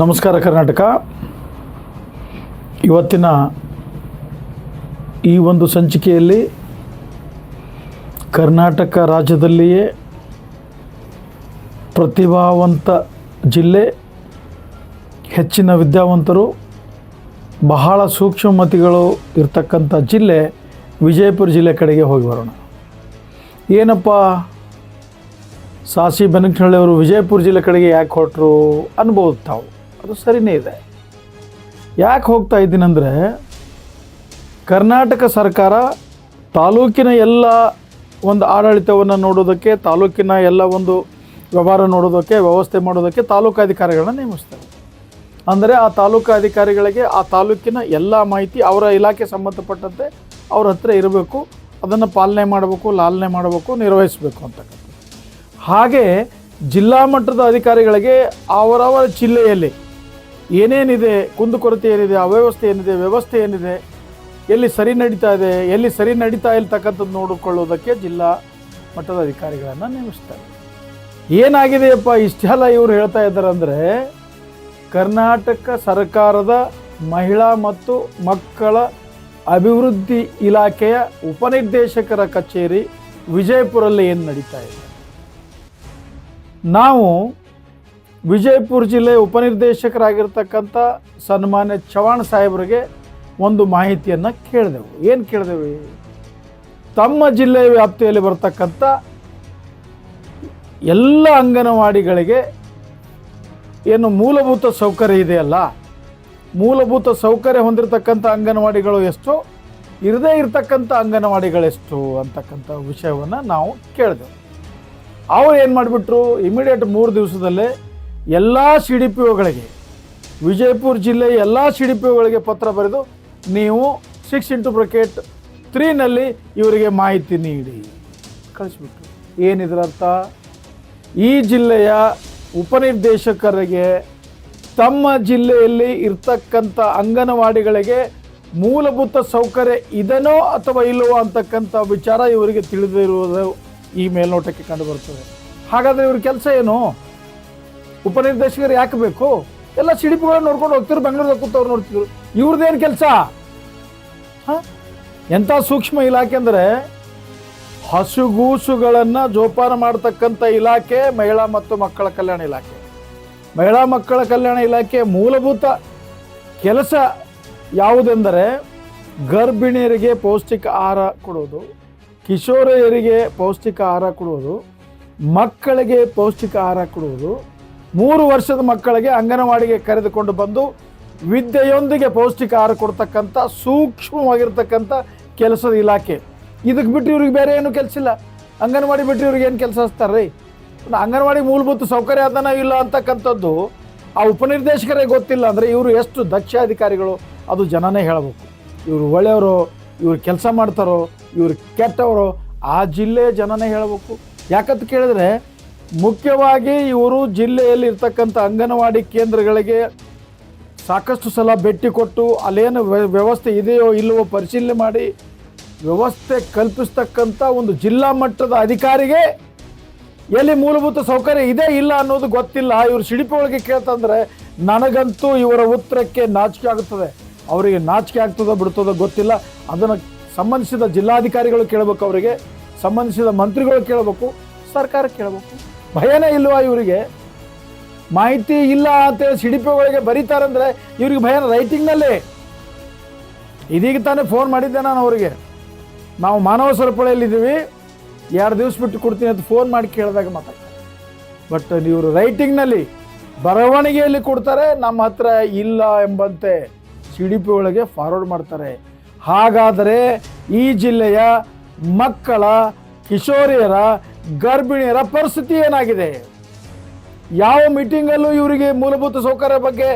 ನಮಸ್ಕಾರ ಕರ್ನಾಟಕ. ಇವತ್ತಿನ ಈ ಒಂದು ಸಂಚಿಕೆಯಲ್ಲಿ ಕರ್ನಾಟಕ ರಾಜ್ಯದಲ್ಲಿಯೇ ಪ್ರತಿಭಾವಂತ ಜಿಲ್ಲೆ, ಹೆಚ್ಚಿನ ವಿದ್ಯಾವಂತರು, ಬಹಳ ಸೂಕ್ಷ್ಮಮತಿಗಳು ಇರ್ತಕ್ಕಂಥ ಜಿಲ್ಲೆ ವಿಜಯಪುರ ಜಿಲ್ಲೆ ಕಡೆಗೆ ಹೋಗಿ ಬರೋಣ. ಏನಪ್ಪ? ಸಾಸಿ ಬೆನಕನಹಳ್ಳಿಯವರು ವಿಜಯಪುರ ಜಿಲ್ಲೆ ಕಡೆಗೆ ಯಾಕೆ ಹೊರಟರು? ಅನ್ಬೋದು ತಾವು. ಅದು ಸರಿಯೇ ಇದೆ. ಯಾಕೆ ಹೋಗ್ತಾ ಇದ್ದೀನಂದರೆ, ಕರ್ನಾಟಕ ಸರ್ಕಾರ ತಾಲೂಕಿನ ಎಲ್ಲ ಒಂದು ಆಡಳಿತವನ್ನು ನೋಡೋದಕ್ಕೆ, ತಾಲೂಕಿನ ಎಲ್ಲ ಒಂದು ವ್ಯವಹಾರ ನೋಡೋದಕ್ಕೆ, ವ್ಯವಸ್ಥೆ ಮಾಡೋದಕ್ಕೆ ತಾಲೂಕು ಅಧಿಕಾರಿಗಳನ್ನ ನೇಮಿಸ್ತಾರೆ. ಅಂದರೆ ಆ ತಾಲೂಕು ಅಧಿಕಾರಿಗಳಿಗೆ ಆ ತಾಲೂಕಿನ ಎಲ್ಲ ಮಾಹಿತಿ ಅವರ ಇಲಾಖೆ ಸಂಬಂಧಪಟ್ಟಂತೆ ಅವ್ರ ಹತ್ರ ಇರಬೇಕು, ಅದನ್ನು ಪಾಲನೆ ಮಾಡಬೇಕು, ಲಾಲನೆ ಮಾಡಬೇಕು, ನಿರ್ವಹಿಸಬೇಕು ಅಂತಕ್ಕಂಥ ಹಾಗೆ ಜಿಲ್ಲಾ ಮಟ್ಟದ ಅಧಿಕಾರಿಗಳಿಗೆ ಅವರವರ ಜಿಲ್ಲೆಯಲ್ಲಿ ಏನೇನಿದೆ ಕುಂದುಕೊರತೆ ಏನಿದೆ, ಅವ್ಯವಸ್ಥೆ ಏನಿದೆ, ವ್ಯವಸ್ಥೆ ಏನಿದೆ, ಎಲ್ಲಿ ಸರಿ ನಡೀತಾ ಇದೆ, ಎಲ್ಲಿ ಸರಿ ನಡೀತಾ ಇಲ್ತಕ್ಕಂಥದ್ದು ನೋಡಿಕೊಳ್ಳೋದಕ್ಕೆ ಜಿಲ್ಲಾ ಮಟ್ಟದ ಅಧಿಕಾರಿಗಳನ್ನು ನೇಮಿಸ್ತಾರೆ. ಏನಾಗಿದೆಯಪ್ಪ ಇಷ್ಟೆಲ್ಲ ಇವರು ಹೇಳ್ತಾ ಇದ್ದಾರೆ ಅಂದರೆ ಕರ್ನಾಟಕ ಸರ್ಕಾರದ ಮಹಿಳಾ ಮತ್ತು ಮಕ್ಕಳ ಅಭಿವೃದ್ಧಿ ಇಲಾಖೆಯ ಉಪನಿರ್ದೇಶಕರ ಕಚೇರಿ ವಿಜಯಪುರಲ್ಲಿ ಏನು ನಡೀತಾ ಇದೆ? ನಾವು ವಿಜಯಪುರ ಜಿಲ್ಲೆ ಉಪನಿರ್ದೇಶಕರಾಗಿರ್ತಕ್ಕಂಥ ಸನ್ಮಾನ್ಯ ಚವಾಣ್ ಸಾಹೇಬ್ರಿಗೆ ಒಂದು ಮಾಹಿತಿಯನ್ನು ಕೇಳಿದೆವು. ಏನು ಕೇಳಿದೆವು? ತಮ್ಮ ಜಿಲ್ಲೆಯ ವ್ಯಾಪ್ತಿಯಲ್ಲಿ ಬರ್ತಕ್ಕಂಥ ಎಲ್ಲ ಅಂಗನವಾಡಿಗಳಿಗೆ ಏನು ಮೂಲಭೂತ ಸೌಕರ್ಯ ಇದೆಯಲ್ಲ? ಮೂಲಭೂತ ಸೌಕರ್ಯ ಹೊಂದಿರತಕ್ಕಂಥ ಅಂಗನವಾಡಿಗಳು ಎಷ್ಟು? ಇರದೇ ಇರತಕ್ಕಂಥ ಅಂಗನವಾಡಿಗಳೆಷ್ಟು ಅಂತಕ್ಕಂಥ ವಿಷಯವನ್ನು ನಾವು ಕೇಳಿದೆವು. ಅವ್ರು ಏನು ಮಾಡಿಬಿಟ್ರು? ಇಮಿಡಿಯೇಟ್ ಮೂರು ದಿವಸದಲ್ಲೇ ಎಲ್ಲ ಸಿ ಡಿ ಪಿ ಒಗಳಿಗೆ, ವಿಜಯಪುರ ಜಿಲ್ಲೆಯ ಎಲ್ಲ ಸಿ ಡಿ ಪಿ ಒಗಳಿಗೆ ಪತ್ರ ಬರೆದು ನೀವು ಸಿಕ್ಸ್ ಇಂಟು ಬ್ರಕೆಟ್ ತ್ರೀನಲ್ಲಿ ಇವರಿಗೆ ಮಾಹಿತಿ ನೀಡಿ. ಕಳಿಸ್ಬಿಟ್ಟು. ಏನಿದ್ರರ್ಥ ಈ ಜಿಲ್ಲೆಯ ಉಪನಿರ್ದೇಶಕರಿಗೆ, ತಮ್ಮ ಜಿಲ್ಲೆಯಲ್ಲಿ ಇರ್ತಕ್ಕಂಥ ಅಂಗನವಾಡಿಗಳಿಗೆ ಮೂಲಭೂತ ಸೌಕರ್ಯ ಇದನೋ ಅಥವಾ ಇಲ್ಲವೋ ಅಂತಕ್ಕಂಥ ವಿಚಾರ ಇವರಿಗೆ ತಿಳಿದಿರುವುದು ಈ ಮೇಲ್ನೋಟಕ್ಕೆ ಕಂಡುಬರುತ್ತದೆ ಹಾಗಾದರೆ ಇವ್ರ ಕೆಲಸ ಏನು? ಉಪನಿರ್ದೇಶಕರು ಯಾಕೆ ಬೇಕು? ಎಲ್ಲ ಸಿಡಿಪುಗಳನ್ನ ನೋಡ್ಕೊಂಡು ಹೋಗ್ತಿರು ಬೆಂಗಳೂರು ಕೂತವ್ರು ನೋಡ್ತಿದ್ರು. ಇವ್ರದ್ದೇನು ಕೆಲಸ? ಹಾಂ? ಎಂಥ ಸೂಕ್ಷ್ಮ ಇಲಾಖೆ ಅಂದರೆ ಹಸುಗೂಸುಗಳನ್ನು ಜೋಪಾನ ಮಾಡ್ತಕ್ಕಂಥ ಇಲಾಖೆ, ಮಹಿಳಾ ಮತ್ತು ಮಕ್ಕಳ ಕಲ್ಯಾಣ ಇಲಾಖೆ. ಮಹಿಳಾ ಮಕ್ಕಳ ಕಲ್ಯಾಣ ಇಲಾಖೆ ಮೂಲಭೂತ ಕೆಲಸ ಯಾವುದೆಂದರೆ ಗರ್ಭಿಣಿಯರಿಗೆ ಪೌಷ್ಟಿಕ ಆಹಾರ ಕೊಡೋದು ಕಿಶೋರಿಯರಿಗೆ ಪೌಷ್ಟಿಕ ಆಹಾರ ಕೊಡುವುದು, ಮಕ್ಕಳಿಗೆ ಪೌಷ್ಟಿಕ ಆಹಾರ ಕೊಡುವುದು ಮೂರು ವರ್ಷದ ಮಕ್ಕಳಿಗೆ ಅಂಗನವಾಡಿಗೆ ಕರೆದುಕೊಂಡು ಬಂದು ವಿದ್ಯೆಯೊಂದಿಗೆ ಪೌಷ್ಟಿಕ ಆಹಾರ ಕೊಡ್ತಕ್ಕಂಥ, ಸೂಕ್ಷ್ಮವಾಗಿರ್ತಕ್ಕಂಥ ಕೆಲಸದ ಇಲಾಖೆ. ಇದಕ್ಕೆ ಬಿಟ್ಟು ಇವ್ರಿಗೆ ಬೇರೆ ಏನು ಕೆಲಸ ಇಲ್ಲ. ಅಂಗನವಾಡಿ ಬಿಟ್ಟು ಇವ್ರಿಗೆ ಏನು ಕೆಲಸ ಹಚ್ತಾರೆ ರೀ ಅಂಗನವಾಡಿ ಮೂಲಭೂತ ಸೌಕರ್ಯ ಅದನ್ನ ಇಲ್ಲ ಅಂತಕ್ಕಂಥದ್ದು ಆ ಉಪನಿರ್ದೇಶಕರೇ ಗೊತ್ತಿಲ್ಲ ಅಂದರೆ ಇವರು ಎಷ್ಟು ದಕ್ಷ ಅಧಿಕಾರಿಗಳು ಅದು ಜನನೇ ಹೇಳಬೇಕು. ಇವರು ಒಳ್ಳೆಯವರು, ಇವರು ಕೆಲಸ ಮಾಡ್ತಾರೋ, ಇವರು ಕೆಟ್ಟವರು ಆ ಜಿಲ್ಲೆಯ ಜನನೇ ಹೇಳಬೇಕು. ಯಾಕಂತ ಕೇಳಿದ್ರೆ ಮುಖ್ಯವಾಗಿ ಇವರು ಜಿಲ್ಲೆಯಲ್ಲಿ ಇರ್ತಕ್ಕಂಥ ಅಂಗನವಾಡಿ ಕೇಂದ್ರಗಳಿಗೆ ಸಾಕಷ್ಟು ಸಲ ಭೇಟಿ ಕೊಟ್ಟು ಅಲ್ಲೇನು ವ್ಯವಸ್ಥೆ ಇದೆಯೋ ಇಲ್ಲವೋ ಪರಿಶೀಲನೆ ಮಾಡಿ ವ್ಯವಸ್ಥೆ ಕಲ್ಪಿಸ್ತಕ್ಕಂಥ ಒಂದು ಜಿಲ್ಲಾ ಮಟ್ಟದ ಅಧಿಕಾರಿಗೆ ಎಲ್ಲಿ ಮೂಲಭೂತ ಸೌಕರ್ಯ ಇದೆ ಇಲ್ಲ ಅನ್ನೋದು ಗೊತ್ತಿಲ್ಲ. ಇವರು ಸಿಡಿಪಿ ಒಳಗೆ ಕೇಳ್ತಂದ್ರೆ ನನಗಂತೂ ಇವರ ಉತ್ತರಕ್ಕೆ ನಾಚಿಕೆ ಆಗುತ್ತದೆ. ಅವರಿಗೆ ನಾಚಿಕೆ ಆಗ್ತದೋ ಬಿಡ್ತದೋ ಗೊತ್ತಿಲ್ಲ. ಅದನ್ನು ಸಂಬಂಧಿಸಿದ ಜಿಲ್ಲಾಧಿಕಾರಿಗಳು ಕೇಳಬೇಕು ಅವರಿಗೆ, ಸಂಬಂಧಿಸಿದ ಮಂತ್ರಿಗಳು ಕೇಳಬೇಕು. ಸರ್ಕಾರ ಕೇಳಬೇಕು. ಭಯನೇ ಇಲ್ವಾ ಇವರಿಗೆ? ಮಾಹಿತಿ ಇಲ್ಲ ಅಂತೇಳಿ ಸಿಡಿಪಿಗಳಿಗೆ ಬರೀತಾರಂದ್ರೆ ಇವ್ರಿಗೆ ಭಯ ರೈಟಿಂಗ್ನಲ್ಲಿ. ಇದೀಗ ತಾನೇ ಫೋನ್ ಮಾಡಿದ್ದೆ ನಾನು ಅವರಿಗೆ. ನಾವು ಮಾನವ ಸರಪಳಿಯಲ್ಲಿದ್ದೀವಿ ಎರಡು ದಿವಸ ಬಿಟ್ಟು ಕೊಡ್ತೀನಿ ಅಂತ ಫೋನ್ ಮಾಡಿ ಕೇಳಿದಾಗ ಮಾತಾಡ್ತಾರೆ. ಬಟ್ ಇವರು ರೈಟಿಂಗ್ನಲ್ಲಿ ಬರವಣಿಗೆಯಲ್ಲಿ ಕೊಡ್ತಾರೆ, ನಮ್ಮ ಹತ್ರ ಇಲ್ಲ ಎಂಬಂತೆ ಸಿ ಡಿ ಪಿ ಒಳಗೆ ಫಾರ್ವರ್ಡ್ ಮಾಡ್ತಾರೆ. ಹಾಗಾದರೆ ಈ ಜಿಲ್ಲೆಯ ಮಕ್ಕಳ, ಕಿಶೋರಿಯರ ಗರ್ಭಿಣಿಯರ ಪರಿಸ್ಥಿತಿ ಏನಾಗಿದೆ? ಯಾವ ಮೀಟಿಂಗಲ್ಲೂ ಇವರಿಗೆ ಮೂಲಭೂತ ಸೌಕರ್ಯ ಬಗ್ಗೆ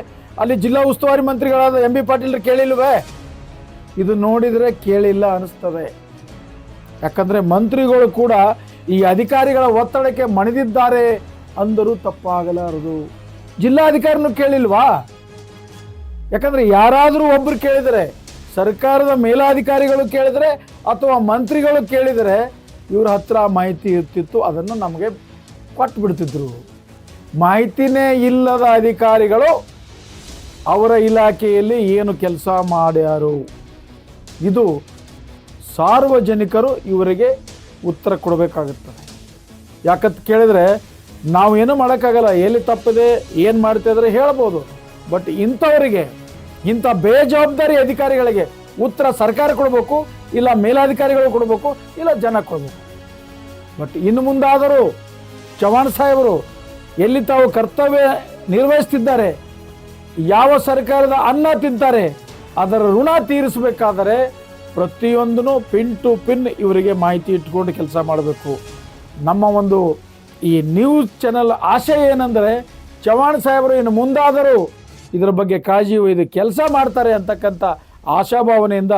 ಅಲ್ಲಿ ಜಿಲ್ಲಾ ಉಸ್ತುವಾರಿ ಮಂತ್ರಿಗಳಾದ ಎಂ ಬಿ ಪಾಟೀಲ್ ಕೇಳಿಲ್ವೇ? ಇದು ನೋಡಿದರೆ ಕೇಳಿಲ್ಲ ಅನಿಸ್ತದೆ. ಯಾಕಂದರೆ ಮಂತ್ರಿಗಳು ಕೂಡ ಈ ಅಧಿಕಾರಿಗಳ ಒತ್ತಡಕ್ಕೆ ಮಣಿದಿದ್ದಾರೆ ಅಂದರೂ ತಪ್ಪಾಗಲಾರದು. ಜಿಲ್ಲಾಧಿಕಾರಿನೂ ಕೇಳಿಲ್ವಾ? ಯಾಕಂದರೆ ಯಾರಾದರೂ ಒಬ್ಬರು ಕೇಳಿದರೆ, ಸರ್ಕಾರದ ಮೇಲಾಧಿಕಾರಿಗಳು ಕೇಳಿದರೆ ಅಥವಾ ಮಂತ್ರಿಗಳು ಕೇಳಿದರೆ ಇವ್ರ ಹತ್ರ ಮಾಹಿತಿ ಇರ್ತಿತ್ತು, ಅದನ್ನು ನಮಗೆ ಕೊಟ್ಟು ಬಿಡ್ತಿದ್ರು ಮಾಹಿತಿನೇ ಇಲ್ಲದ ಅಧಿಕಾರಿಗಳು ಅವರ ಇಲಾಖೆಯಲ್ಲಿ ಏನು ಕೆಲಸ ಮಾಡ್ಯಾರು. ಇದು ಸಾರ್ವಜನಿಕರು ಇವರಿಗೆ ಉತ್ತರ ಕೊಡಬೇಕಾಗುತ್ತದೆ. ಯಾಕಂತ ಕೇಳಿದರೆ ನಾವು ಏನು ಮಾಡೋಕ್ಕಾಗಲ್ಲ, ಎಲ್ಲಿ ತಪ್ಪಿದೆ, ಏನು ಮಾಡ್ತಿದ್ರೆ ಹೇಳ್ಬೋದು ಬಟ್ ಇಂಥವರಿಗೆ, ಇಂಥ ಬೇಜವಾಬ್ದಾರಿ ಅಧಿಕಾರಿಗಳಿಗೆ ಉತ್ತರ ಸರ್ಕಾರ ಕೊಡಬೇಕು, ಇಲ್ಲ ಮೇಲಾಧಿಕಾರಿಗಳು ಕೊಡಬೇಕು, ಇಲ್ಲ ಜನ ಕೊಡಬೇಕು. ಬಟ್ ಇನ್ನು ಮುಂದಾದರೂ ಚವಾಣ್ ಸಾಹೇಬರು ಎಲ್ಲಿ ತಾವು ಕರ್ತವ್ಯ ನಿರ್ವಹಿಸ್ತಿದ್ದಾರೆ, ಯಾವ ಸರ್ಕಾರದ ಅನ್ನ ತಿಂತಾರೆ, ಅದರ ಋಣ ತೀರಿಸಬೇಕಾದರೆ ಪ್ರತಿಯೊಂದನ್ನು ಪಿನ್ ಟು ಪಿನ್ ಇವರಿಗೆ ಮಾಹಿತಿ ಇಟ್ಕೊಂಡು ಕೆಲಸ ಮಾಡಬೇಕು. ನಮ್ಮ ಒಂದು ಈ ನ್ಯೂಸ್ ಚಾನೆಲ್ ಆಶಯ ಏನಂದರೆ ಚವಾಣ್ ಸಾಹೇಬರು ಇನ್ನು ಮುಂದಾದರೂ ಇದರ ಬಗ್ಗೆ ಕಾಳಜಿ ಒಯ್ದು ಕೆಲಸ ಮಾಡ್ತಾರೆ ಅಂತಕ್ಕಂಥ ಆಶಾಭಾವನೆಯಿಂದ